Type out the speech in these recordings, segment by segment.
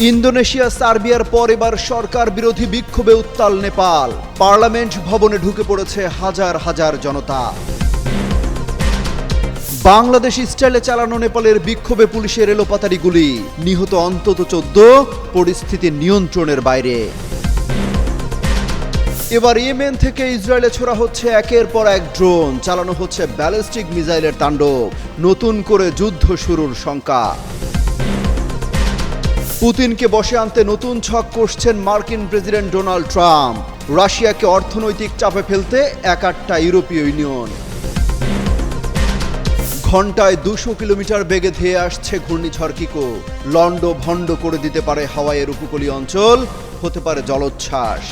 Indonesia, সার্বিয়ার পর এবার সরকার বিরোধী বিক্ষোভে উত্তাল নেপাল। পার্লামেন্ট ভবনে ঢুকে পড়েছে হাজার হাজার জনতা। বাংলাদেশ স্টাইলে চালানো নেপালের বিক্ষোভে পুলিশের এলোপাতারি গুলি। নিহত অন্তত চোদ্দ, পরিস্থিতি নিয়ন্ত্রণের বাইরে। এবার ইয়েমেন থেকে ইসরায়েলে ছোড়া হচ্ছে একের পর এক ড্রোন। চালানো হচ্ছে ব্যালিস্টিক মিসাইলের তাণ্ডব। নতুন করে যুদ্ধ শুরুর শঙ্কা। পুতিনকে বসে আনতে নতুন ছক কষছেন মার্কিন প্রেসিডেন্ট ডোনাল্ড ট্রাম্প। রাশিয়াকে অর্থনৈতিক চাপে ফেলতে একাট্টা ইউরোপীয় ইউনিয়ন। ঘন্টায় দুশো কিলোমিটার বেগে ধেয়ে আসছে ঘূর্ণিঝড় কিকো। লন্ড ভণ্ড করে দিতে পারে হাওয়াইয়ের উপকূলীয় অঞ্চল, হতে পারে জলোচ্ছ্বাস।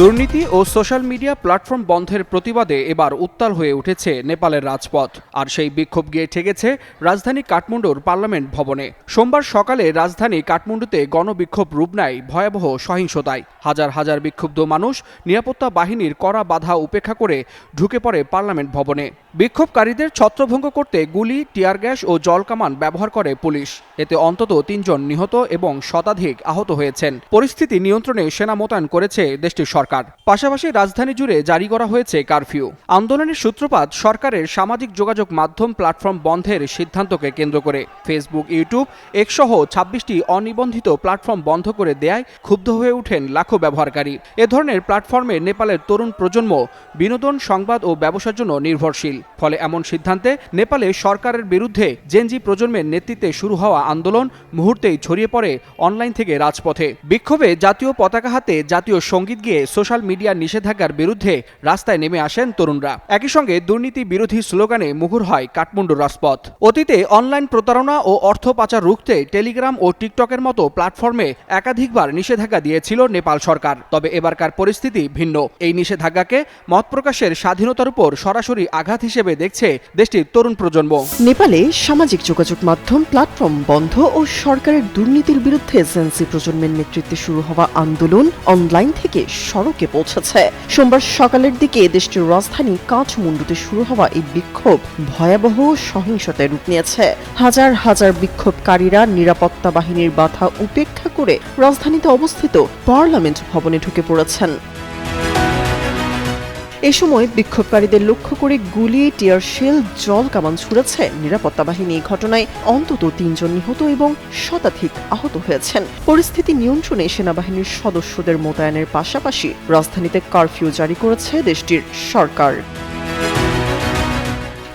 দুর্নীতি ও সোশ্যাল মিডিয়া প্ল্যাটফর্ম বন্ধের প্রতিবাদে এবার উত্তাল হয়ে উঠেছে নেপালের রাজপথ। আর সেই বিক্ষোভ গিয়ে ঠেকেছে রাজধানী কাঠমান্ডুর পার্লামেন্ট ভবনে। সোমবার সকালে রাজধানী কাঠমান্ডুতে গণবিক্ষোভ রূপ নেয় ভয়াবহ সহিংসতায়। হাজার হাজার বিক্ষুব্ধ মানুষ নিরাপত্তা বাহিনীর কড়া বাধা উপেক্ষা করে ঢুকে পড়ে পার্লামেন্ট ভবনে। বিক্ষোভকারীদের ছত্রভঙ্গ করতে গুলি, টিয়ার গ্যাস ও জলকামান ব্যবহার করে পুলিশ। এতে অন্তত তিনজন নিহত এবং শতাধিক আহত হয়েছেন। পরিস্থিতি নিয়ন্ত্রণে সেনা মোতায়েন করেছে দেশটির সরকার। পাশাপাশি রাজধানী জুড়ে জারি করা হয়েছে কারফিউ। আন্দোলনের সূত্রপাত সরকারের সামাজিক যোগাযোগ মাধ্যম প্ল্যাটফর্ম বন্ধের সিদ্ধান্তকে কেন্দ্র করে। ফেসবুক, ইউটিউব একসহ ছাব্বিশটি অনিবন্ধিত প্ল্যাটফর্ম বন্ধ করে দেয়ায় ক্ষুব্ধ হয়ে ওঠেন লাখো ব্যবহারকারী। এ ধরনের প্ল্যাটফর্মে নেপালের তরুণ প্রজন্ম বিনোদন, সংবাদ ও ব্যবসার জন্য নির্ভরশীল। ফলে এমন সিদ্ধান্তে নেপালে সরকারের বিরুদ্ধে জেনজি প্রজন্মের নেতৃত্বে শুরু হওয়া আন্দোলন মুহূর্তেই ছড়িয়ে পড়ে অনলাইন থেকে রাজপথে। বিক্ষোভে জাতীয় পতাকা হাতে জাতীয় সংগীত গিয়ে সোশ্যাল মিডিয়ার নিষেধাজ্ঞার বিরুদ্ধে রাস্তায় নেমে আসেন তরুণরা। একই সঙ্গে দুর্নীতি বিরোধী স্লোগানে মুখর হয় কাঠমান্ডুর রাজপথ। অতীতে অনলাইন প্রতারণা ও অর্থ পাচার রুখতে টেলিগ্রাম ও টিকটকের মতো প্ল্যাটফর্মে একাধিকবার নিষেধাজ্ঞা দিয়েছিল নেপাল সরকার। তবে এবারকার পরিস্থিতি ভিন্ন। এই নিষেধাজ্ঞাকে মত প্রকাশের স্বাধীনতার উপর সরাসরি আঘাত হিসেবে দেখছে দেশটির তরুণ প্রজন্ম। নেপালে সামাজিক যোগাযোগ মাধ্যম, প্ল্যাটফর্ম বন্ধ ও সরকারের দুর্নীতির বিরুদ্ধে জেন্সি প্রজন্মের নেতৃত্বে শুরু হওয়া আন্দোলন অনলাইন থেকে সড়কে পৌঁছেছে। সোমবার সকালের দিকে দেশটির রাজধানী কাঠমুন্ডুতে শুরু হওয়া এই বিক্ষোভ ভয়াবহ সহিংসতায় রূপ নিয়েছে। হাজার হাজার বিক্ষোভকারীরা নিরাপত্তা বাহিনীর বাধা উপেক্ষা করে রাজধানীতে অবস্থিত পার্লামেন্ট ভবনে ঢুকে পড়েছেন। এ সময় বিক্ষোভকারীদের লক্ষ্য করে গুলি টিয়ার শেল জল কামান ছুড়েছে। নিরাপত্তা বাহিনী এই ঘটনায় অন্তত তিনজন নিহত এবং শতাধিক আহত হয়েছেন। পরিস্থিতি নিয়ন্ত্রণে সেনাবাহিনীর সদস্যদের মোতায়েনের পাশাপাশি রাজধানীতে কারফিউ জারি করেছে দেশটির সরকার।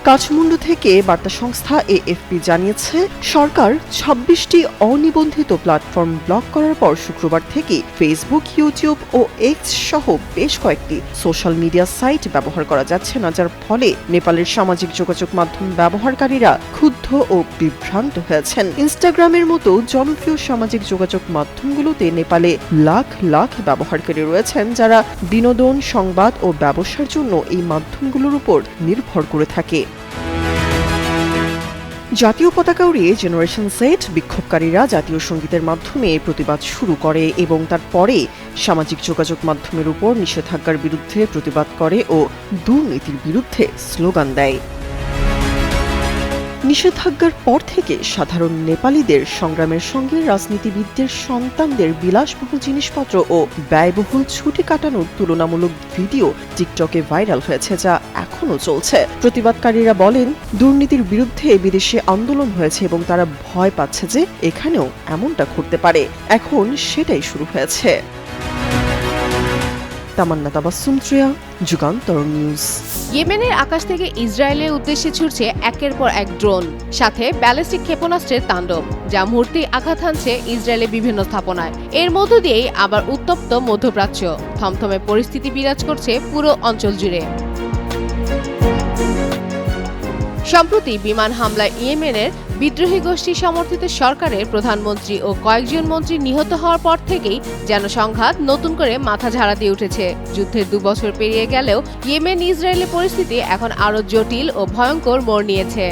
কাঠমান্ডু থেকে বার্তা সংস্থা এএফপি জানিয়েছে, সরকার ছাব্বিশটি অনিবন্ধিত প্ল্যাটফর্ম ব্লক করার পর শুক্রবার থেকে ফেসবুক ইউটিউব ও এক্স সহ বেশ কয়েকটি সোশ্যাল মিডিয়া সাইট ব্যবহার করা যাচ্ছে না, যার ফলে নেপালের সামাজিক যোগাযোগ মাধ্যম ব্যবহারকারীরা ক্ষুব্ধ ও বিভ্রান্ত হয়েছেন। ইনস্টাগ্রামের মতো জনপ্রিয় সামাজিক যোগাযোগ মাধ্যমগুলোতে নেপালে লাখ লাখ ব্যবহারকারী রয়েছেন, যারা বিনোদন, সংবাদ ও ব্যবসার জন্য এই মাধ্যমগুলোর উপর নির্ভর করে থাকে। জাতীয় পতাকা উড়িয়ে জেনারেশন সেট বিক্ষোভকারীরা জাতীয় সঙ্গীতের মাধ্যমে প্রতিবাদ শুরু করে এবং তারপরে সামাজিক যোগাযোগ মাধ্যমের উপর নিষেধাজ্ঞার বিরুদ্ধে প্রতিবাদ করে ও দুর্নীতির বিরুদ্ধে স্লোগান দেয়। নিষেধাজ্ঞার পর থেকে সাধারণ নেপালিদের সংগ্রামের সঙ্গে রাজনীতিবিদদের সন্তানদের বিলাসবহুল জিনিসপত্র ও ব্যয়বহুল ছুটি কাটানোর তুলনামূলক ভিডিও টিকটকে ভাইরাল হয়েছে যা এখনও চলছে। প্রতিবাদকারীরা বলেন, দুর্নীতির বিরুদ্ধে বিদেশে আন্দোলন হয়েছে এবং তারা ভয় পাচ্ছে যে এখানেও এমনটা ঘটতে পারে। এখন সেটাই শুরু হয়েছে। তামান্না তাবাসুম ত্রিয়া যুগান্তর নিউজ। ইয়েমেনের আকাশ থেকে ইসরায়েলের উদ্দেশ্যে ছুটছে একের পর এক ড্রোন, সাথে ব্যালিস্টিক ক্ষেপণাস্ত্রের তাণ্ডব, যা মুহূর্তেই আঘাত হানছে ইসরায়েলের বিভিন্ন স্থাপনায়। এর মধ্য দিয়েই আবার উত্তপ্ত মধ্যপ্রাচ্য। থমথমে পরিস্থিতি বিরাজ করছে পুরো অঞ্চল জুড়ে। সম্প্রতি বিমান হামলায় ইয়েমেনের বিদ্রোহী গোষ্ঠী সমর্থিত সরকারের প্রধানমন্ত্রী ও কয়েকজন মন্ত্রী নিহত হওয়ার পর থেকেই যেন সংঘাত নতুন করে মাথা ঝাড়া দিয়ে উঠেছে। যুদ্ধের দু বছর পেরিয়ে গেলেও ইয়েমেন ইসরায়েলের পরিস্থিতি এখন আরও জটিল ও ভয়ঙ্কর মোড় নিয়েছে।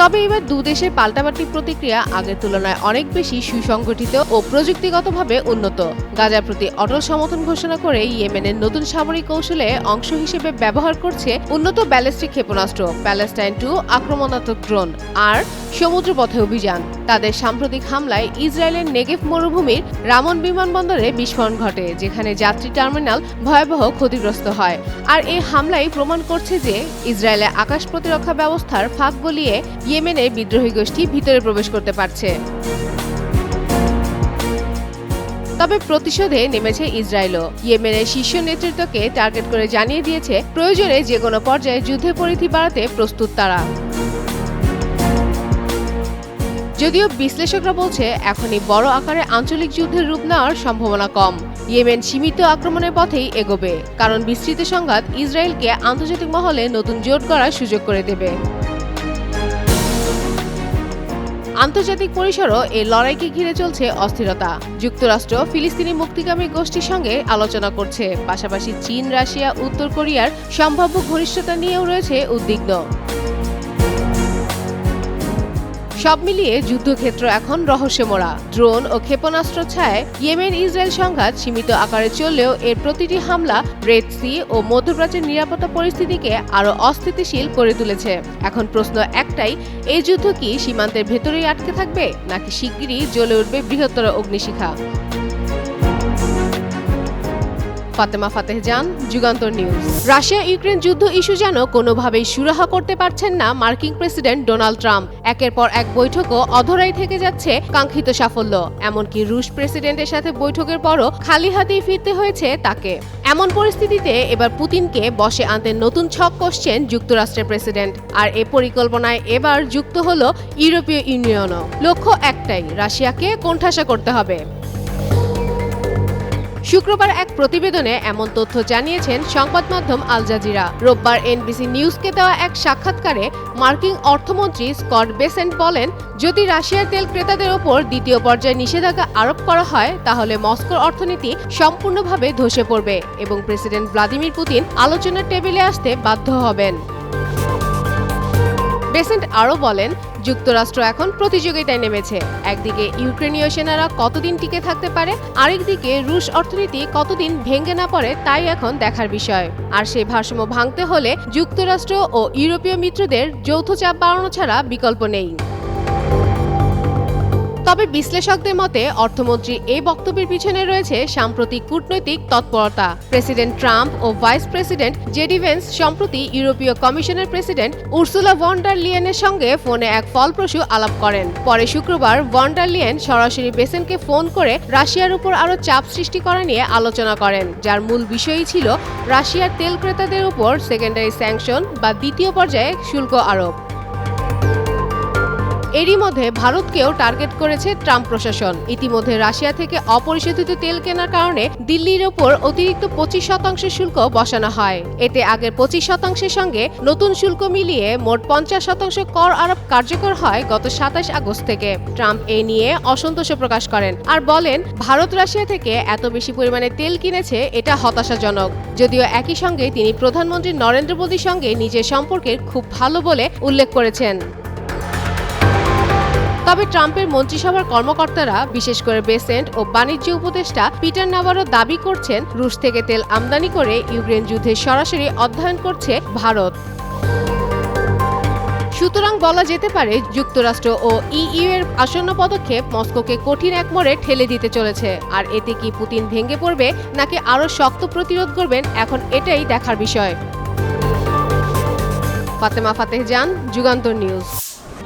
তবে এবার দুদেশের পাল্টাপাল্টি প্রতিক্রিয়া আগের তুলনায় অনেক বেশি সুসংগঠিত ও প্রযুক্তিগতভাবে উন্নত। গাজার প্রতি অটল সমর্থন ঘোষণা করে ইয়েমেনের নতুন সামরিক কৌশলে অংশ হিসেবে ব্যবহার করছে উন্নত ব্যালিস্টিক ক্ষেপণাস্ত্র, প্যালেস্টাইন টু আক্রমণাত্মক ড্রোন আর সমুদ্রপথে অভিযান। তাদের সাম্প্রতিক হামলায় ইসরায়েলের নেগেভ মরুভূমির রামন বিমানবন্দরে বিস্ফোরণ ঘটে, যেখানে যাত্রী টার্মিনাল ভয়াবহ ক্ষতিগ্রস্ত হয়। আর এই হামলাই প্রমাণ করছে যে ইসরায়েলের আকাশ প্রতিরক্ষা ব্যবস্থার ফাঁক গলিয়ে ইয়েমেনের বিদ্রোহী গোষ্ঠী ভিতরে প্রবেশ করতে পারছে। তবে প্রতিশোধে নেমেছে ইসরায়েলও। ইয়েমেনের শীর্ষ নেতৃত্বকে টার্গেট করে জানিয়ে দিয়েছে, প্রয়োজনে যে কোনো পর্যায়ে যুদ্ধের পরিধি বাড়াতে প্রস্তুত তারা। যদিও বিশ্লেষকরা বলছে, এখনই বড় আকারে আঞ্চলিক যুদ্ধের রূপ নেওয়ার সম্ভাবনা কম। ইয়েমেন সীমিত আক্রমণের পথেই এগোবে, কারণ বিস্তৃত সংঘাত ইসরায়েলকে আন্তর্জাতিক মহলে নতুন জোট করার সুযোগ করে দেবে। আন্তর্জাতিক পরিসরও এই লড়াইকে ঘিরে চলছে অস্থিরতা। যুক্তরাষ্ট্র ফিলিস্তিনি মুক্তিকামী গোষ্ঠীর সঙ্গে আলোচনা করছে। পাশাপাশি চীন, রাশিয়া, উত্তর কোরিয়ার সম্ভাব্য ঘনিষ্ঠতা নিয়েও রয়েছে উদ্বিগ্ন। সব মিলিয়ে যুদ্ধক্ষেত্র এখন রহস্যে মোড়া ড্রোন ও ক্ষেপণাস্ত্র ছায় ইয়েমেন ইসরায়েল সংঘাত সীমিত আকারে চললেও এর প্রতিটি হামলা রেড সি ও মধ্যপ্রাচ্যের নিরাপত্তা পরিস্থিতিকে আরও অস্থিতিশীল করে তুলেছে। এখন প্রশ্ন একটাই, এই যুদ্ধ কি সীমান্তের ভেতরেই আটকে থাকবে, নাকি শিগগিরই জ্বলে উঠবে বৃহত্তর অগ্নিশিখা? Fatema Fateh Jan, Jugantor news. Russia Ukraine যুদ্ধ ইস্যু যেন কোনোভাবেই সুরাহা করতে পারছেন না মার্কিন প্রেসিডেন্ট ডোনাল্ড ট্রাম্প। একের পর এক বৈঠকও অধরাই থেকে যাচ্ছে কাঙ্ক্ষিত সাফল্য। এমনকি রুশ প্রেসিডেন্টের সাথে বৈঠকের পরও খালি হাতেই ফিরতে হয়েছে তাকে। এমন পরিস্থিতিতে এবার পুতিনকে বসে আনতে নতুন ছক কষছেন যুক্তরাষ্ট্রের প্রেসিডেন্ট। আর এ পরিকল্পনায় এবার যুক্ত হলো ইউরোপীয় ইউনিয়নও। লক্ষ্য একটাই, রাশিয়াকে কোণঠাসা করতে হবে। শুক্রবার এক প্রতিবেদনে এমন তথ্য জানিয়েছেন সংবাদ মাধ্যম আল জাজিরা। রোববার এনবিসি নিউজকে দেওয়া এক সাক্ষাৎকারে মার্কিন অর্থমন্ত্রী স্কট বেসেন্ট বলেন, যদি রাশিয়ার তেল ক্রেতাদের ওপর দ্বিতীয় পর্যায়ে নিষেধাজ্ঞা আরোপ করা হয়, তাহলে মস্কোর অর্থনীতি সম্পূর্ণভাবে ধসে পড়বে, এবং প্রেসিডেন্ট ভ্লাদিমির পুতিন আলোচনার টেবিলে আসতে বাধ্য হবেন। বেসেন্ট আরও বলেন, যুক্তরাষ্ট্র এখন প্রতিযোগিতায় নেমেছে। একদিকে ইউক্রেনীয় সেনারা কতদিন টিকে থাকতে পারে, আরেকদিকে রুশ অর্থনীতি কতদিন ভেঙে না পড়ে তাই এখন দেখার বিষয়। আর সেই ভারসাম্য ভাঙতে হলে যুক্তরাষ্ট্র ও ইউরোপীয় মিত্রদের যৌথ চাপ বাড়ানো ছাড়া বিকল্প নেই। তবে বিশ্লেষকদের মতে, অর্থমন্ত্রী এই বক্তব্যের পিছনে রয়েছে সাম্প্রতিক কূটনৈতিক তৎপরতা। প্রেসিডেন্ট ট্রাম্প ও ভাইস প্রেসিডেন্ট জেডি ভেন্স সম্প্রতি ইউরোপীয় কমিশনের প্রেসিডেন্ট উর্সুলা ভন্ডার লিয়েনের সঙ্গে ফোনে এক ফলপ্রসূ আলাপ করেন। পরে শুক্রবার ভন্ডার লিয়েন সরাসরি বেসেনকে ফোন করে রাশিয়ার উপর আরও চাপ সৃষ্টি করা নিয়ে আলোচনা করেন, যার মূল বিষয়ই ছিল রাশিয়ার তেল ক্রেতাদের উপর সেকেন্ডারি স্যাংশন বা দ্বিতীয় পর্যায়ে শুল্ক আরোপ। এরই মধ্যে ভারতকেও টার্গেট করেছে ট্রাম্প প্রশাসন। ইতিমধ্যে রাশিয়া থেকে অপরিশোধিত তেল কেনার কারণে দিল্লির ওপর অতিরিক্ত পঁচিশ শতাংশের শুল্ক বসানো হয়। এতে আগের পঁচিশ শতাংশের সঙ্গে নতুন শুল্ক মিলিয়ে মোট পঞ্চাশ শতাংশ কর আরোপ কার্যকর হয় গত সাতাশ আগস্ট থেকে। ট্রাম্প এ নিয়ে অসন্তোষ প্রকাশ করেন আর বলেন, ভারত রাশিয়া থেকে এত বেশি পরিমাণে তেল কিনেছে এটা হতাশাজনক। যদিও একই সঙ্গে তিনি প্রধানমন্ত্রী নরেন্দ্র মোদীর সঙ্গে নিজের সম্পর্কের খুব ভালো বলে উল্লেখ করেছেন। তবে ট্রাম্পের মন্ত্রিসভার কর্মকর্তারা, বিশেষ করে বেসেন্ট ও বাণিজ্য উপদেষ্টা পিটার নাভারো দাবি করছেন, রুশ থেকে তেল আমদানি করে ইউক্রেন যুদ্ধে সরাসরি অধ্যয়ন করছে ভারত। সুতরাং বলা যেতে পারে, যুক্তরাষ্ট্র ও ইইউ এর আসন্ন পদক্ষেপ মস্কোকে কঠিন এক মোড়ে ঠেলে দিতে চলেছে। আর এতে কি পুতিন ভেঙে পড়বে, নাকি আরও শক্ত প্রতিরোধ করবেন, এখন এটাই দেখার বিষয়। ফাতেমা ফাতেহ জান, যুগান্তর নিউজ।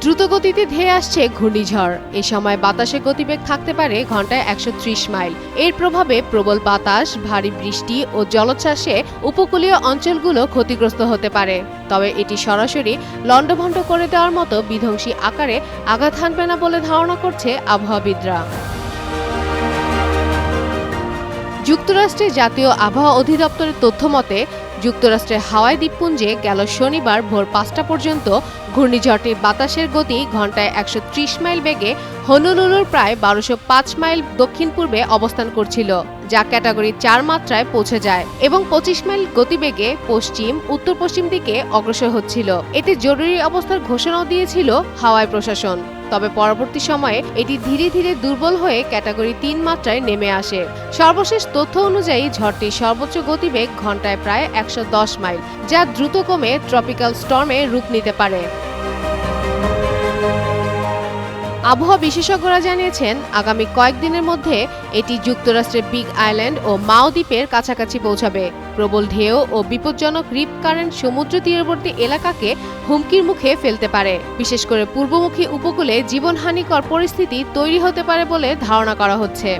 দ্রুতগতিতে ধেয়ে আসছে ঘূর্ণিঝড়। এ সময় বাতাসে গতিবেগ থাকতে পারে ঘন্টায় একশো ত্রিশ মাইল। এর প্রভাবে প্রবল বাতাস, ভারী বৃষ্টি ও জলোচ্ছ্বাসে উপকূলীয় অঞ্চলগুলো ক্ষতিগ্রস্ত হতে পারে। তবে এটি সরাসরি লণ্ডভণ্ড করে দেওয়ার মতো বিধ্বংসী আকারে আঘাত হানবে না বলে ধারণা করছে আবহাওয়াবিদরা। যুক্তরাষ্ট্রের জাতীয় আবহাওয়া অধিদপ্তরের তথ্য মতে, যুক্তরাষ্ট্রের হাওয়াই দ্বীপপুঞ্জে গেল শনিবার ভোর পাঁচটা পর্যন্ত ঘূর্ণিঝড়টির বাতাসের গতি ঘন্টায় একশো ত্রিশ মাইল বেগে হনুলুলুর প্রায় বারোশো মাইল দক্ষিণ পূর্বে অবস্থান করছিল, যা ক্যাটাগরি চার মাত্রায় পৌঁছে যায় এবং পঁচিশ মাইল গতিবেগে পশ্চিম উত্তর পশ্চিম দিকে অগ্রসর হচ্ছিল। এতে জরুরি অবস্থার ঘোষণাও দিয়েছিল হাওয়াই প্রশাসন। তবে পরবর্তী সময়ে এটি ধীরে ধীরে দুর্বল হয়ে ক্যাটাগরি তিন মাত্রায় নেমে আসে। সর্বশেষ তথ্য অনুযায়ী ঝড়টির সর্বোচ্চ গতিবেগ ঘন্টায় প্রায় একশো দশ মাইল, যা দ্রুত কমে ট্রপিক্যাল স্টর্মে রূপ নিতে পারে। আবহাওয়া বিশেষজ্ঞরা জানিয়েছেন, আগামী কয়েকদিনের মধ্যে এটি যুক্তরাষ্ট্রের বিগ আইল্যান্ড ও মাও দ্বীপের কাছাকাছি পৌঁছাবে। প্রবল ঢেউ ও বিপজ্জনক রিপ কারেন্ট সমুদ্র তীরবর্তী এলাকাকে হুমকির মুখে ফেলতে পারে। বিশেষ করে পূর্বমুখী উপকূলে জীবনহানিকর পরিস্থিতি তৈরি হতে পারে বলে ধারণা করা হচ্ছে।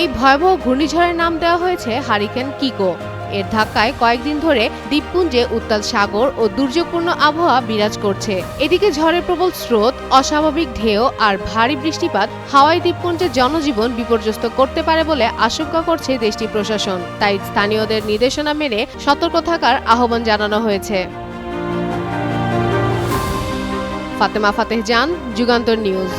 এই ভয়াবহ ঘূর্ণিঝড়ের নাম দেওয়া হয়েছে হারিকেন কিকো। এর ধাক্কায় কয়েকদিন ধরে দ্বীপপুঞ্জে উত্তাল সাগর ও দুর্যোগপূর্ণ আবহাওয়া বিরাজ করছে। এদিকে ঝড়ের প্রবল স্রোত, অস্বাভাবিক ঢেউ আর ভারী বৃষ্টিপাত হাওয়াই দ্বীপপুঞ্জের জনজীবন বিপর্যস্ত করতে পারে বলে আশঙ্কা করছে দেশটির প্রশাসন। তাই স্থানীয়দের নির্দেশনা মেনে সতর্ক থাকার আহ্বান জানানো হয়েছে। ফাতেমা ফাতেহ জান, যুগান্তর নিউজ।